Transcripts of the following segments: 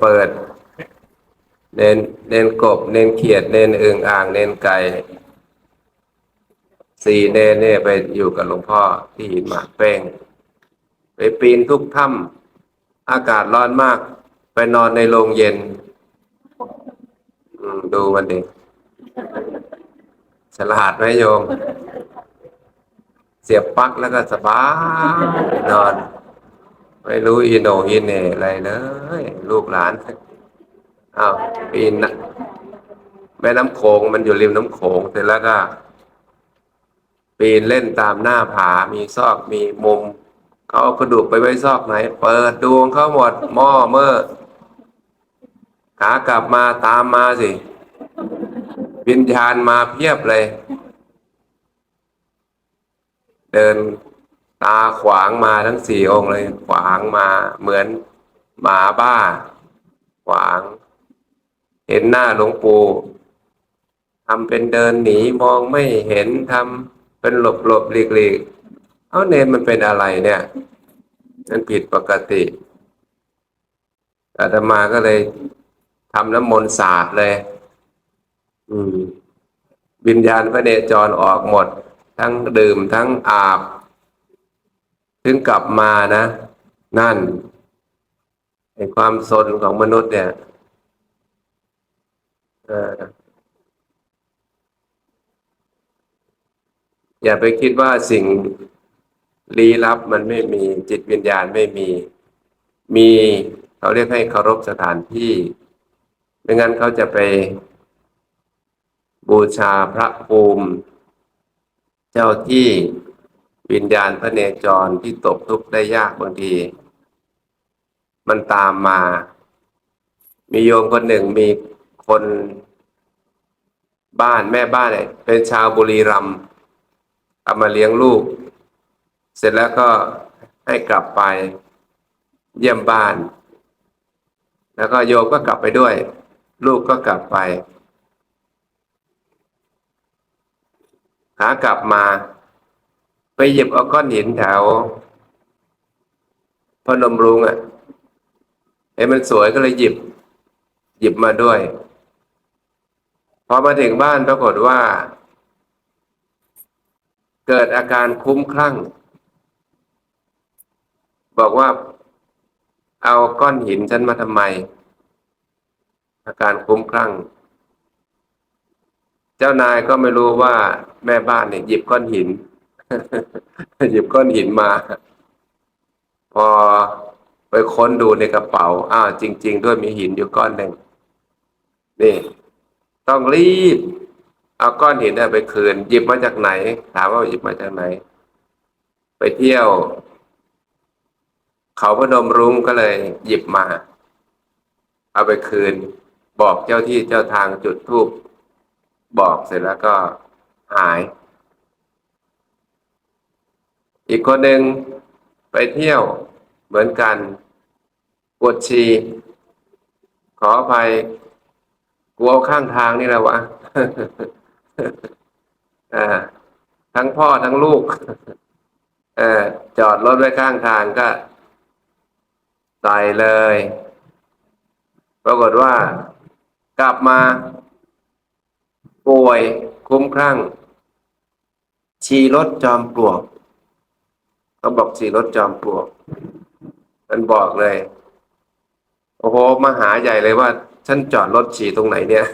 เปิด เน้นเน้นกบ เน้นเขียด เน้นอึ่งอ่าง เน้นไก่สี่เนนเนี่ยไปอยู่กับหลวงพ่อที่หินหมากเป้งไปปีนทุกถ้ำอากาศร้อนมาก ไปนอนในโรงเย็นดูมันดิฉลาดไหมโยม เสียบปลั๊กแล้วก็สบายนอน ไม่รู้อีโนอีเน่อะไรเลยลูกหลานอ้าวปีนนะแม่น้ำโขงมันอยู่ริมน้ำโขงเสร็จแล้วก็ ปีนเล่นตามหน้าผา มีซอกมีมุมเขาเอากระดูกไปไว้ซอกไหน เปิดดวงเขาหมดหม้อเมื่อขากลับมาตามมาสิวิญญาณมาเพียบเลย เดิน ตาขวางมาทั้งสี่องค์เลย ขวางมาเหมือนหมาบ้า ขวาง เห็นหน้าหลวงปู่ทำเป็นเดินหนีมองไม่เห็นทำเป็นหลบหลบหลีกหลีกเอาเนนมันเป็นอะไรเนี่ยมันผิดปกติอาตมาก็เลยทำน้ำมนต์สาดเลย อืมวิญญาณพระเนจรออกหมด ทั้งดื่มทั้งอาบ ถึงกลับมานะ นั่นไอความสนของมนุษย์เนี่ยอออย่าไปคิดว่าสิ่งลี้ลับมันไม่มีจิตวิญญาณไม่มี มีเขาเรียกให้เคารพสถานที่ ไม่งั้นเขาจะไปบูชาพระภูมิ เจ้าที่ วิญญาณพระเนจรที่ตกทุกข์ได้ยากบางที มันตามมา มีโยมคนหนึ่งมีคนบ้านแม่บ้านเนี่ยเป็นชาวบุรีรัมย์เอามาเลี้ยงลูก เสร็จแล้วก็ให้กลับไปเยี่ยมบ้าน แล้วก็โยมก็กลับไปด้วย ลูกก็กลับไปขากลับมา ไปหยิบเอาก้อนหินแถวพนมรุงอะเห็นมันสวยก็เลยหยิบ หยิบมาด้วย พอมาถึงบ้านปรากฏว่า เกิดอาการคุ้มคลั่ง บอกว่าเอาก้อนหินฉันมาทำไม อาการคุ้มคลั่ง เจ้านายก็ไม่รู้ว่าแม่บ้านเนี่ยหยิบก้อนหิน หยิบก้อนหินมา พอไปค้นดูในกระเป๋า อ้าวจริง ๆ ด้วยมีหินอยู่ก้อนหนึ่งนี่ ต้องรีบ เอาก้อนหินนี่ไปคืน หยิบมาจากไหน ถามว่าหยิบมาจากไหน ไปเที่ยว เขาพนมรุ้งก็เลย หยิบมา เอาไปคืน บอกเจ้าที่เจ้าทางจุดทูบบอกเสร็จแล้วก็หาย อีกคนหนึ่งไปเที่ยวเหมือนกันปวดชีขออภัยกลัวข้างทางนี่แหละวะทั้งพ่อทั้งลูกอจอดรถไว้ข้างทางก็ใส่เลย ปรากฏว่ากลับมา ป่วยคุ้มครั่ง ชีรถจอมปลวก เขาบอกชีรถจอมปลวกมันบอกเลย โอ้โหมาหาใหญ่เลยว่าฉันจอดรถฉี่ตรงไหนเนี่ย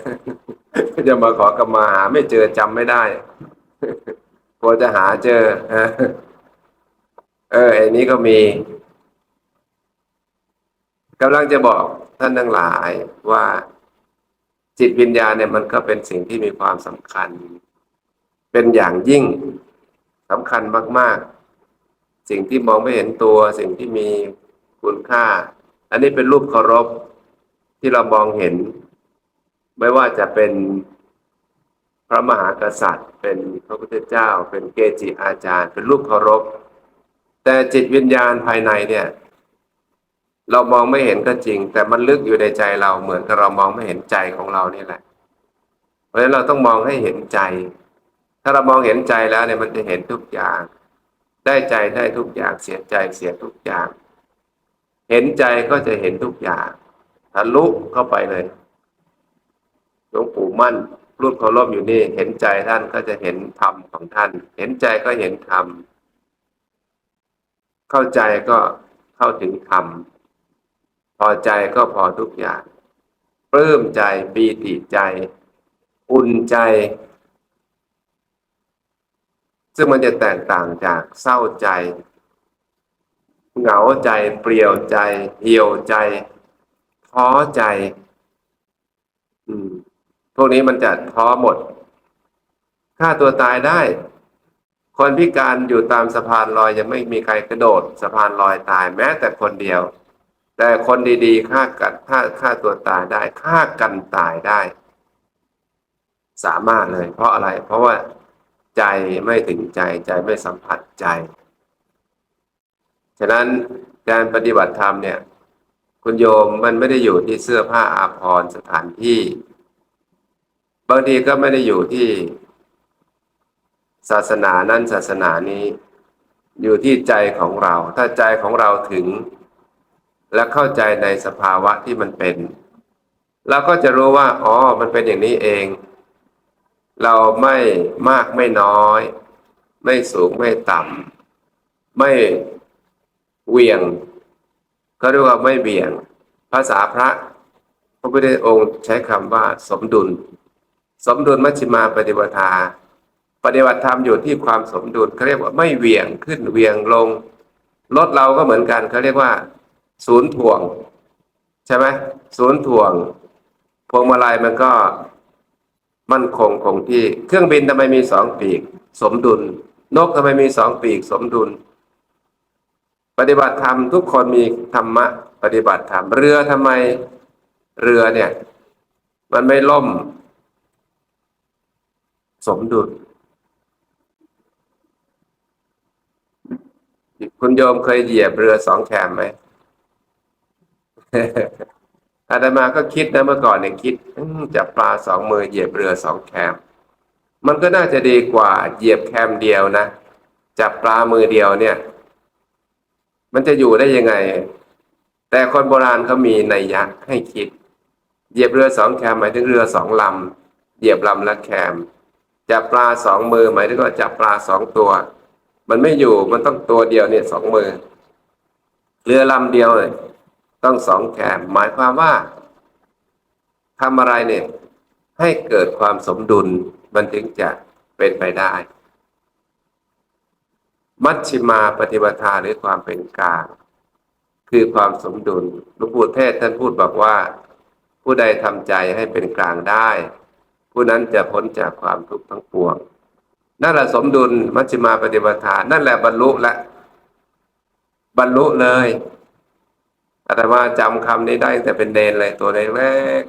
จะมาขอกรรมาหาไม่เจอจำไม่ได้กลัวจะหาเจอเออไอ้นี้ก็มีกำลังจะบอกท่านทั้งหลายว่าจิตวิญญาณเนี่ยมันก็เป็นสิ่งที่มีความสำคัญ เป็นอย่างยิ่งสำคัญมาก ๆ สิ่งที่มองไม่เห็นตัว สิ่งที่มีคุณค่า อันนี้เป็นรูปเคารพที่เรามองเห็น ไม่ว่าจะเป็นพระมหากษัตริย์ เป็นพระพุทธเจ้า เป็นเกจิอาจารย์ เป็นรูปเคารพ แต่จิตวิญญาณภายในเนี่ย เรามองไม่เห็นก็จริง แต่มันลึกอยู่ในใจเราเหมือนกับเรามองไม่เห็นใจของเรานี่แหละ เพราะฉะนั้นเราต้องมองให้เห็นใจ ถ้าเรามองเห็นใจแล้วเนี่ยมันจะเห็นทุกอย่าง ได้ใจได้ทุกอย่างเสียใจเสียทุกอย่าง เห็นใจก็จะเห็นทุกอย่างทะลุเข้าไปเลยหลวงปู่มั่นรุ่นเคารพอยู่นี่ เห็นใจท่านก็จะเห็นธรรมของท่าน เห็นใจก็เห็นธรรมเข้าใจก็เข้าถึงธรรมพอใจก็พอทุกอย่างปลื้มใจปีติใจ อุ่นใจ ซึ่งมันจะแตกต่างจากเศร้าใจ เหงาใจเปลี่ยวใจ เหี่ยวใจท้อใจ อืม พวกนี้มันจะท้อหมดฆ่าตัวตายได้ คนพิการอยู่ตามสะพานลอยยังไม่มีใครกระโดดสะพานลอยตายแม้แต่คนเดียว แต่คนดีๆฆ่ากันฆ่าฆ่าตัวตายได้ฆ่ากันตายได้ สามารถเลย เพราะอะไร เพราะว่า ใจไม่ถึงใจใจไม่สัมผัสใจ ฉะนั้นการปฏิบัติธรรมเนี่ย คุณโยมมันไม่ได้อยู่ที่เสื้อผ้าอาภรณ์สถานที่ บางทีก็ไม่ได้อยู่ที่ ศาสนานั้นศาสนานี้ อยู่ที่ใจของเรา ถ้าใจของเราถึง และเข้าใจในสภาวะที่มันเป็นเราก็จะรู้ว่า อ๋อ มันเป็นอย่างนี้เอง เราไม่มากไม่น้อย ไม่สูงไม่ต่ำไม่เวียงเขาเรียกว่าไม่เบี่ยง ภาษาพระพระพุทธองค์ใช้คำว่าสมดุล สมดุลมัชฌิมาปฏิปทา ปฏิบัติธรรมอยู่ที่ความสมดุลเขาเรียกว่าไม่เวียงขึ้นเวียงลงรถเราก็เหมือนกันเขาเรียกว่า ศูนย์ถ่วง ใช่ไหมศูนย์ถ่วงพวงมาลัยมันก็ มั่นคงคงที่ เครื่องบินทำไมมีสองปีก สมดุล นกทำไมมีสองปีก สมดุล ปฏิบัติธรรมทุกคนมีธรรมะ ปฏิบัติธรรมเรือทำไมเรือเนี่ย มันไม่ล่ม สมดุลคุณโยมเคยเหยียบเรือสองแคมไหม อาตมาก็คิดนะเมื่อก่อนเนี่ยคิดจับปลาสองมือเหยียบเรือสองแคม มันก็น่าจะดีกว่าเหยียบแคมเดียวนะจับปลามือเดียวเนี่ย มันจะอยู่ได้ยังไง แต่คนโบราณเขามีนัยยะให้คิด เหยียบเรือสองแคมหมายถึงเรือสองลำเหยียบลำละแคม จับปลาสองมือหมายถึงว่าจับปลาสองตัว มันไม่อยู่มันต้องตัวเดียวเนี่ยสองมือ เรือลำเดียวเลย ต้องสองแคมหมายความว่าทำอะไรเนี่ย ให้เกิดความสมดุลมันถึงจะเป็นไปได้ มัชชิมาปฏิปทาหรือความเป็นกลางคือความสมดุลหลวงปู่เทศท่านพูดบอกว่า ผู้ใดทำใจให้เป็นกลางได้ ผู้นั้นจะพ้นจากความทุกข์ทั้งปวงนั่นแหละสมดุลมัชฌิมาปฏิปทานั่นแหละบรรลุและบรรลุเลย อาตมาจำคำนี้ได้แต่เป็นเดนเลยตัวเล็ก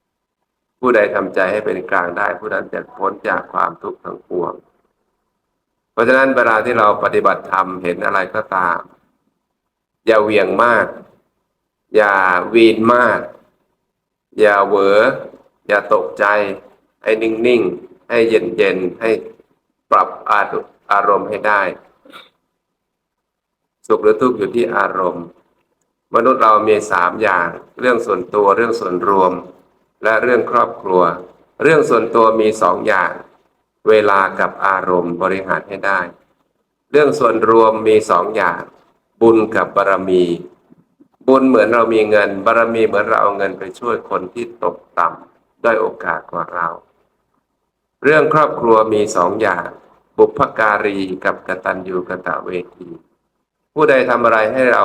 ๆผู้ใดทำใจให้เป็นกลางได้ ผู้นั้นจะพ้นจากความทุกข์ทั้งปวง เพราะฉะนั้นเวลาที่เราปฏิบัติธรรมเห็นอะไรก็ตาม อย่าเวียงมาก อย่าวีนมาก อย่าเหวออย่าตกใจ ให้นิ่งๆ ให้เย็นๆ ให้ปรับอาอารมณ์ให้ได้ สุขหรือทุกข์อยู่ที่อารมณ์ มนุษย์เรามีสามอย่าง เรื่องส่วนตัวเรื่องส่วนรวม และเรื่องครอบครัว เรื่องส่วนตัวมีสองอย่าง เวลากับอารมณ์บริหารให้ได้ เรื่องส่วนรวมมีสองอย่าง บุญกับบารมี บุญเหมือนเรามีเงิน บารมีเหมือนเราเอาเงินไปช่วยคนที่ตกต่ำด้อยโอกาสกว่าเรา เรื่องครอบครัวมีสองอย่าง บุพการีกับกตัญญูกตเวที ผู้ใดทำอะไรให้เรา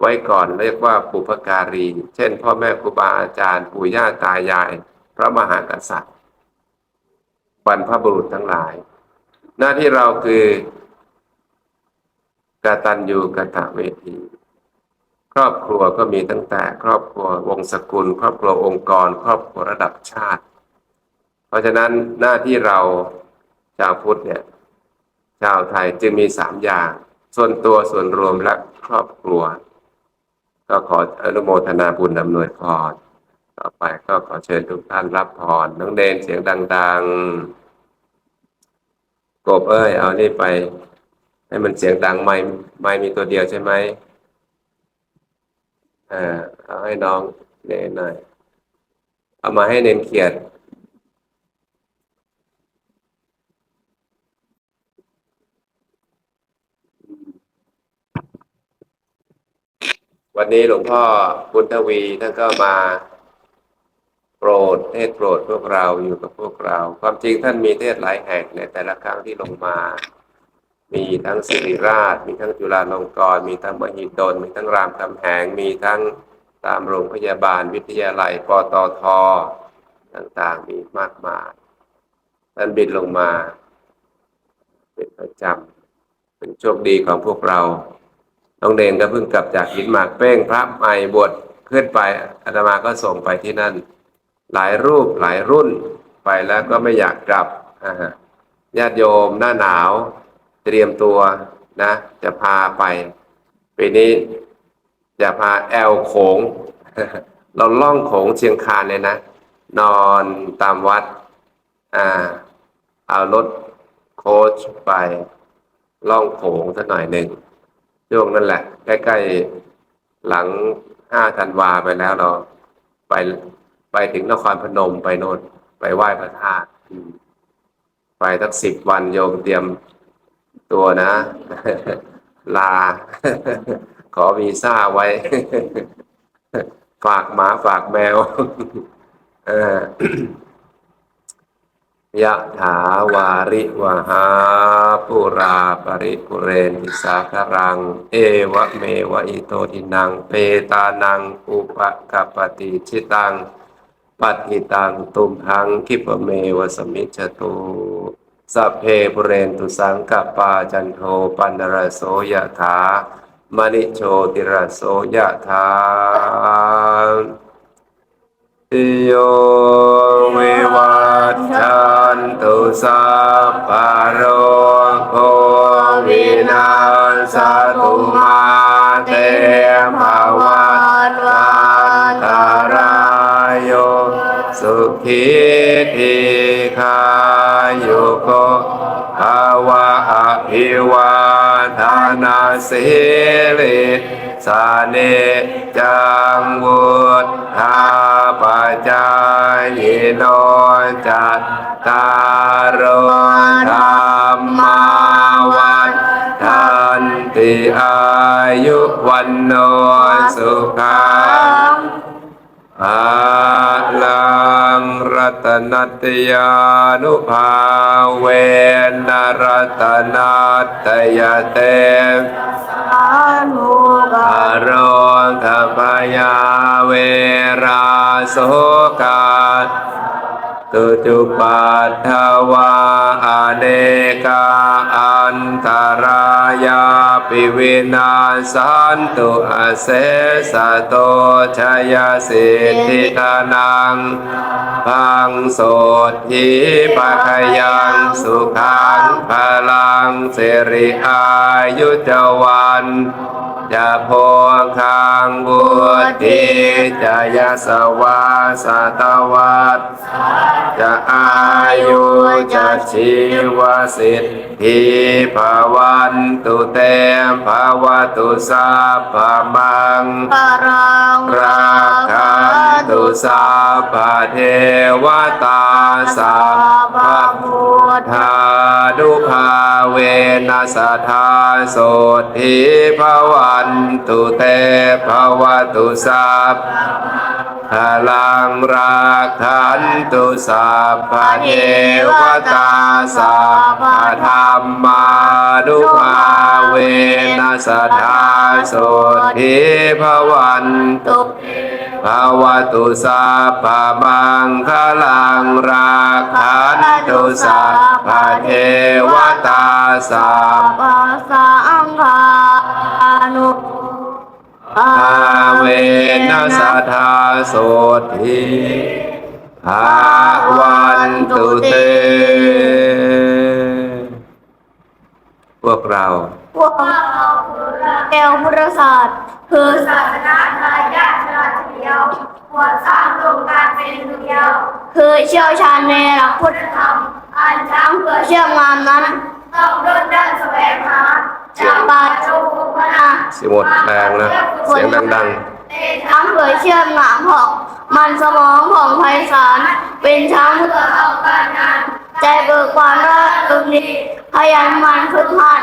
ไว้ก่อนเรียกว่าบุพการี เช่น พ่อแม่ครูบาอาจารย์ปู่ย่าตายาย พระมหากษัตริย์บรรพบุรุษทั้งหลาย หน้าที่เราคือกตัญญูกตเวที ครอบครัวก็มีตั้งแต่ครอบครัววงศกุล ครอบครัวองค์กร ครอบครัวระดับชาติ เพราะฉะนั้นหน้าที่เราชาวพุทธเนี่ยชาวไทยจึงมีสามอย่าง ส่วนตัวส่วนรวมและครอบครัว ก็ขออนุโมทนาบุญอำนวยพร ต่อไปก็ขอเชิญทุกท่านรับพรน้องเดนเสียงดัง ๆ กบเอ้ย เอานี่ไป ให้มันเสียงดังไม่ไม่มีตัวเดียวใช่ไหมเออเอาให้น้องเนนหน่อย เอามาให้เนนเขียด วันนี้หลวงพ่อพุทธวีท่านก็มาโปรดเทศโปรดพวกเราอยู่กับพวกเรา ความจริงท่านมีเทศหลายแห่งในแต่ละครั้งที่ลงมา มีทั้งสิริราช มีทั้งจุฬาลงกรณ์มีทั้งมหิดลมีทั้งรามคำแหงมีทั้งตามโรงพยาบาลวิทยาลัยปตทต่างๆมีมากมายท่านบินลงมา เป็นประจำเป็นโชคดีของพวกเรา น้องเดนก็เพิ่งกลับจากหินหมากเป้งพระใหม่บวชขึ้นไปอาตมาก็ส่งไปที่นั่น หลายรูปหลายรุ่นไปแล้วก็ไม่อยากกลับญาติโยมหน้าหนาว เตรียมตัวนะ จะพาไปปีนี้จะพาแอลโขง เราล่องโขงเชียงคานเลยนะ นอนตามวัดอ่าเอารถโค้ชไปล่องโขงสักหน่อยหนึ่ง ช่วงนั่นแหละ ใกล้ๆหลังห้าธันวาไปแล้วเราไปไปถึงนครพนมไปโน่นไปไหว้พระธาตุไปสักสิบวันโยมเตรียมตัวนะ ลา ขอวีซ่าไว้ ฝากหมาฝากแมว เออ ยะถาวาริวหาปุราปริปุเรนติสาครัง เอวะเมวะอิโตทินัง เปตานัง อุปกปปติชิตัง ปัติตังตุมหังคิปเมวะสมิจตุสัพเพปุเรนตุสังกปปาจันโทปันรโสยะถามณิโชติรโสยะถาติโยวิวัชชัน ตุสัพพะโรโควินาศตุมาเตภวัตวันตรายโยสุขีทีขายุโกภาวะอภิวาทานาสิริสาเนจังวุฒาปัจจายโนจัต ตารโอธรรมาวันทันติอายุวันโนสุขังอาลังรัตนัตยานุภาเวนรัตนัตยเตสานุกาอารมณ์ทพยาเวราโสกา ตุจุปัฏฐวาอเนกาอันตรายาปิวินาสันตุอเสสะโตชยสิทธิทานังพังโสทิปะขยังสุขังพลังสิริอายุจวัน จะโพคังบุติจะยาสวาสตวัตจะอายุจะชีวสิทธิภาวันตุเตมภาวตุสัพพมังปรังราคันตุสัพพเทวตาสัพพพุทธา นุภาเวนัสธาโสทิภวันตุเตภวตุสัพพลังรักขันตุสัพพเทวตาสัพพธรรมานุภาเวนัสธาโสทิภวันตุตุ ภาวตุสัพพะมังคลังรักขันตุสัพพะเทวตาสัพปะสังฆานุภาภาเวนัสธาโสทิภาวันตุเต พวกเรา พวกแก้วพุทธศาสตร์คือศาสนาทายาทชาติเดียวควรสร้างโครงการเป็นเดียว คือเชี่ยวชาญในหลักพุทธทำอันช้างเพื่อเชื่องามนั้น ต้องดนด้านแสวงหาจากบาจูกุปนาเสียงหมดแรงนะ เสียงดังเป็นช้าช้างงเผือกเชื่องหนามหอกมันสมองของไพศาลเป็นช้างเผือกเอาการงานใจเบิกบานร่าเริงดีขยันหมันฝึกหัด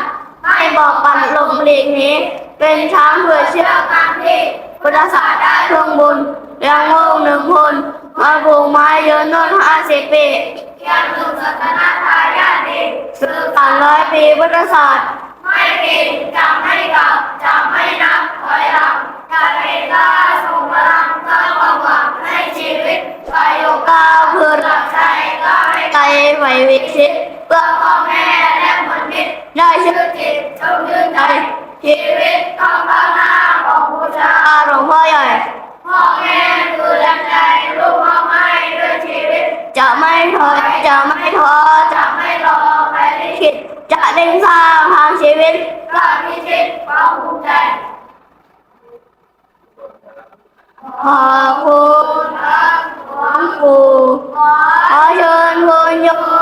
ไม่บอกปันลมหลีกนี้ เป็นช้างเผือเชื่อเจ้าการที่พุทธศาสนาเครื่องบุญเลี้ยงโง่หนึ่งคนมาปลูกไม้เยอะโนนห้าสิบปีเกียรติศาสนาทายาทีสืบผ่านร้อยปีพุทธศาสตร์ไม่กินจะไม่กลับจะไม่นับถอยหลังจะเป็นกล้าส่งพลังสร้างความหวังให้ชีวิตไปอยู่กับก้าวเพื่อหลักใจก็ให้ไกลไหววิชิตเพื่อพ่อแม่ ได้ชื่อจิตชมชื่นใจชีวิตต้องข้างหน้าของผู้ชาหลวงพ่อใหญ่พ่อแม่คือแรงใจลูกมอไม่ด้วยชีวิต จะไม่ท้ยจะไม่ท้อจะไม่รอไปลิขิดจะเร่นสร้างทางชีวิตเพื่อพิชิตความภูมิใจขอบคุณครับหลวงปู่ขอเชิญคุณโยม